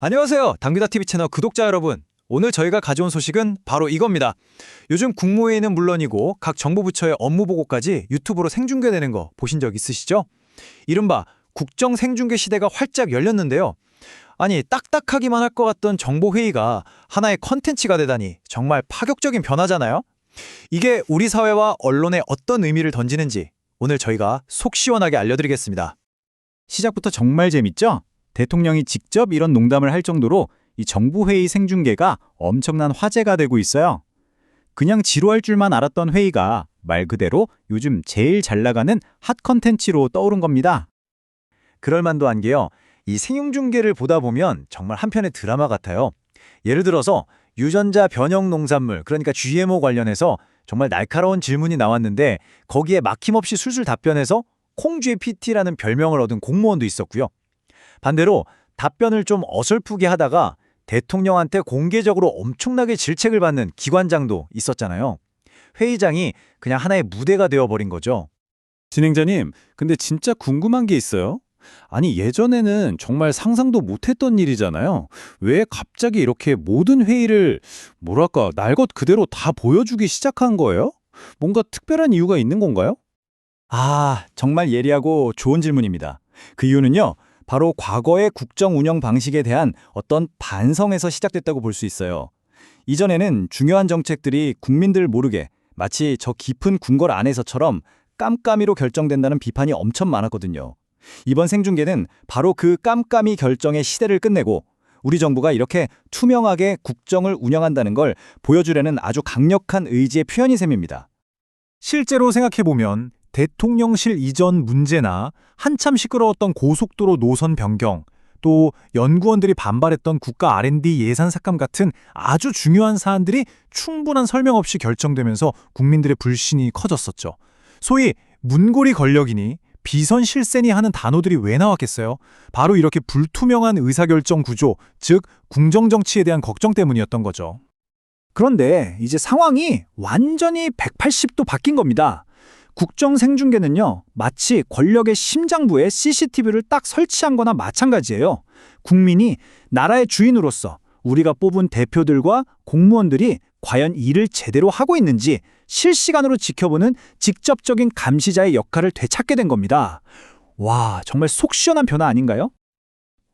안녕하세요. 당귀다TV 채널 구독자 여러분. 오늘 저희가 가져온 소식은 바로 이겁니다. 요즘 국무회의는 물론이고 각 정부 부처의 업무 보고까지 유튜브로 생중계되는 거 보신 적 있으시죠? 이른바 국정 생중계 시대가 활짝 열렸는데요. 아니 딱딱하기만 할 것 같던 정보회의가 하나의 컨텐츠가 되다니 정말 파격적인 변화잖아요. 이게 우리 사회와 언론에 어떤 의미를 던지는지 오늘 저희가 속 시원하게 알려드리겠습니다. 시작부터 정말 재밌죠? 대통령이 직접 이런 농담을 할 정도로 이 정부 회의 생중계가 엄청난 화제가 되고 있어요. 그냥 지루할 줄만 알았던 회의가 말 그대로 요즘 제일 잘 나가는 핫 컨텐츠로 떠오른 겁니다. 그럴만도 한 게요. 이 생육중계를 보다 보면 정말 한편의 드라마 같아요. 예를 들어서 유전자 변형 농산물, 그러니까 GMO 관련해서 정말 날카로운 질문이 나왔는데 거기에 막힘없이 술술 답변해서 콩GPT라는 별명을 얻은 공무원도 있었고요. 반대로 답변을 좀 어설프게 하다가 대통령한테 공개적으로 엄청나게 질책을 받는 기관장도 있었잖아요. 회의장이 그냥 하나의 무대가 되어버린 거죠. 진행자님, 근데 진짜 궁금한 게 있어요. 아니, 예전에는 정말 상상도 못했던 일이잖아요. 왜 갑자기 이렇게 모든 회의를, 뭐랄까, 날 것 그대로 다 보여주기 시작한 거예요? 뭔가 특별한 이유가 있는 건가요? 아, 정말 예리하고 좋은 질문입니다. 그 이유는요, 바로 과거의 국정 운영 방식에 대한 어떤 반성에서 시작됐다고 볼 수 있어요. 이전에는 중요한 정책들이 국민들 모르게 마치 저 깊은 궁궐 안에서처럼 깜깜이로 결정된다는 비판이 엄청 많았거든요. 이번 생중계는 바로 그 깜깜이 결정의 시대를 끝내고 우리 정부가 이렇게 투명하게 국정을 운영한다는 걸 보여주려는 아주 강력한 의지의 표현이 셈입니다. 실제로 생각해보면 대통령실 이전 문제나 한참 시끄러웠던 고속도로 노선 변경, 또 연구원들이 반발했던 국가 R&D 예산 삭감 같은 아주 중요한 사안들이 충분한 설명 없이 결정되면서 국민들의 불신이 커졌었죠. 소위 문고리 권력이니 비선 실세니 하는 단어들이 왜 나왔겠어요? 바로 이렇게 불투명한 의사결정 구조, 즉 궁정정치에 대한 걱정 때문이었던 거죠. 그런데 이제 상황이 완전히 180도 바뀐 겁니다. 국정 생중계는요, 마치 권력의 심장부에 CCTV를 딱 설치한 거나 마찬가지예요. 국민이 나라의 주인으로서 우리가 뽑은 대표들과 공무원들이 과연 일을 제대로 하고 있는지 실시간으로 지켜보는 직접적인 감시자의 역할을 되찾게 된 겁니다. 와, 정말 속 시원한 변화 아닌가요?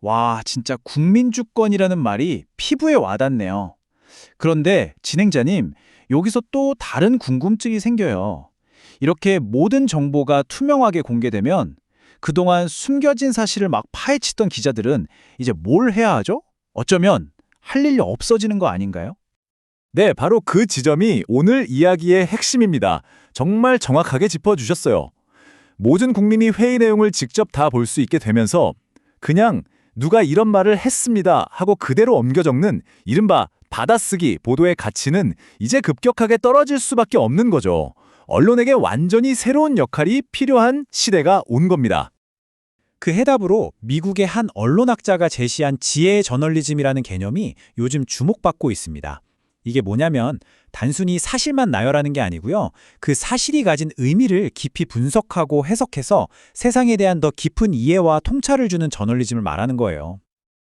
와, 진짜 국민주권이라는 말이 피부에 와닿네요. 그런데 진행자님, 여기서 또 다른 궁금증이 생겨요. 이렇게 모든 정보가 투명하게 공개되면 그동안 숨겨진 사실을 막 파헤치던 기자들은 이제 뭘 해야 하죠? 어쩌면 할 일이 없어지는 거 아닌가요? 네, 바로 그 지점이 오늘 이야기의 핵심입니다. 정말 정확하게 짚어주셨어요. 모든 국민이 회의 내용을 직접 다 볼 수 있게 되면서 그냥 누가 이런 말을 했습니다 하고 그대로 옮겨 적는 이른바 받아쓰기 보도의 가치는 이제 급격하게 떨어질 수밖에 없는 거죠. 언론에게 완전히 새로운 역할이 필요한 시대가 온 겁니다. 그 해답으로 미국의 한 언론학자가 제시한 지혜의 저널리즘이라는 개념이 요즘 주목받고 있습니다. 이게 뭐냐면 단순히 사실만 나열하는 게 아니고요. 그 사실이 가진 의미를 깊이 분석하고 해석해서 세상에 대한 더 깊은 이해와 통찰을 주는 저널리즘을 말하는 거예요.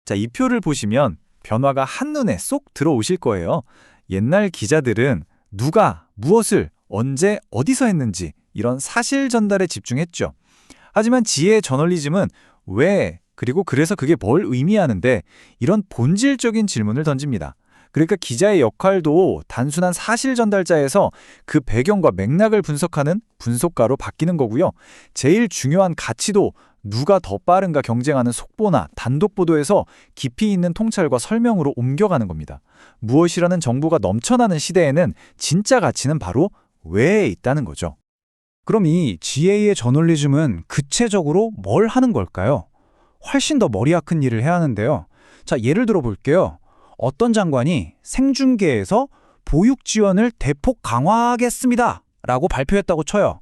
자, 이 표를 보시면 변화가 한눈에 쏙 들어오실 거예요. 옛날 기자들은 누가 무엇을 언제 어디서 했는지 이런 사실 전달에 집중했죠. 하지만 지혜의 저널리즘은 왜 그리고 그래서 그게 뭘 의미하는데 이런 본질적인 질문을 던집니다. 그러니까 기자의 역할도 단순한 사실 전달자에서 그 배경과 맥락을 분석하는 분석가로 바뀌는 거고요. 제일 중요한 가치도 누가 더 빠른가 경쟁하는 속보나 단독 보도에서 깊이 있는 통찰과 설명으로 옮겨가는 겁니다. 무엇이라는 정보가 넘쳐나는 시대에는 진짜 가치는 바로 왜에 있다는 거죠. 그럼 이 GA의 저널리즘은 구체적으로 뭘 하는 걸까요? 훨씬 더 머리가 큰 일을 해야 하는데요. 자, 예를 들어 볼게요. 어떤 장관이 생중계에서 보육 지원을 대폭 강화하겠습니다. 라고 발표했다고 쳐요.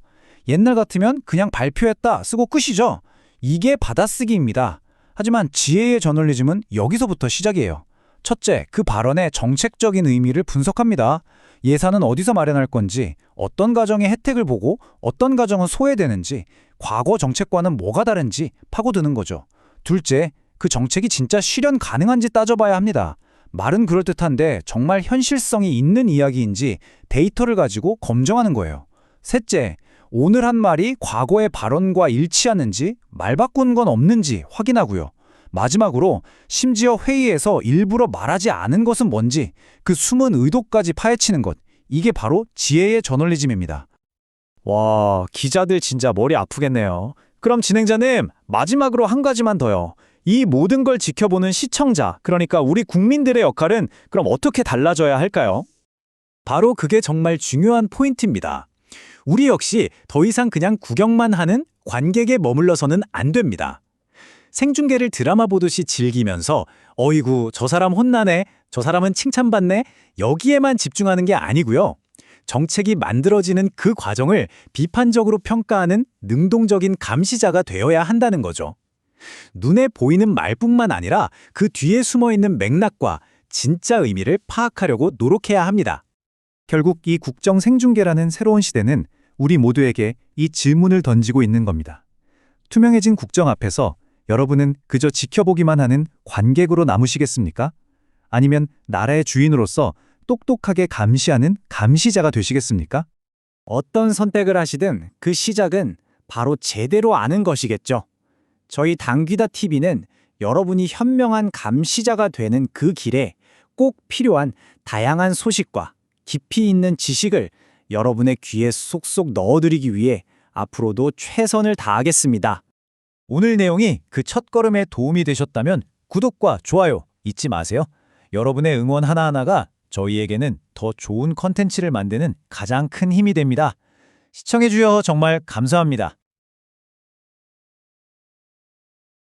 옛날 같으면 그냥 발표했다 쓰고 끝이죠. 이게 받아쓰기입니다. 하지만 지혜의 저널리즘은 여기서부터 시작이에요. 첫째, 그 발언의 정책적인 의미를 분석합니다. 예산은 어디서 마련할 건지, 어떤 가정의 혜택을 보고 어떤 가정은 소외되는지, 과거 정책과는 뭐가 다른지 파고드는 거죠. 둘째, 그 정책이 진짜 실현 가능한지 따져봐야 합니다. 말은 그럴듯한데 정말 현실성이 있는 이야기인지 데이터를 가지고 검증하는 거예요. 셋째, 오늘 한 말이 과거의 발언과 일치하는지 말 바꾼 건 없는지 확인하고요. 마지막으로 심지어 회의에서 일부러 말하지 않은 것은 뭔지 그 숨은 의도까지 파헤치는 것. 이게 바로 지혜의 저널리즘입니다. 와, 기자들 진짜 머리 아프겠네요. 그럼 진행자님, 마지막으로 한 가지만 더요. 이 모든 걸 지켜보는 시청자, 그러니까 우리 국민들의 역할은 그럼 어떻게 달라져야 할까요? 바로 그게 정말 중요한 포인트입니다. 우리 역시 더 이상 그냥 구경만 하는 관객에 머물러서는 안 됩니다. 생중계를 드라마 보듯이 즐기면서 어이구 저 사람 혼나네, 저 사람은 칭찬받네 여기에만 집중하는 게 아니고요. 정책이 만들어지는 그 과정을 비판적으로 평가하는 능동적인 감시자가 되어야 한다는 거죠. 눈에 보이는 말뿐만 아니라 그 뒤에 숨어 있는 맥락과 진짜 의미를 파악하려고 노력해야 합니다. 결국 이 국정 생중계라는 새로운 시대는 우리 모두에게 이 질문을 던지고 있는 겁니다. 투명해진 국정 앞에서 여러분은 그저 지켜보기만 하는 관객으로 남으시겠습니까? 아니면 나라의 주인으로서 똑똑하게 감시하는 감시자가 되시겠습니까? 어떤 선택을 하시든 그 시작은 바로 제대로 아는 것이겠죠. 저희 당귀다 TV는 여러분이 현명한 감시자가 되는 그 길에 꼭 필요한 다양한 소식과 깊이 있는 지식을 여러분의 귀에 쏙쏙 넣어드리기 위해 앞으로도 최선을 다하겠습니다. 오늘 내용이 그 첫걸음에 도움이 되셨다면 구독과 좋아요 잊지 마세요. 여러분의 응원 하나하나가 저희에게는 더 좋은 컨텐츠를 만드는 가장 큰 힘이 됩니다. 시청해주셔서 정말 감사합니다.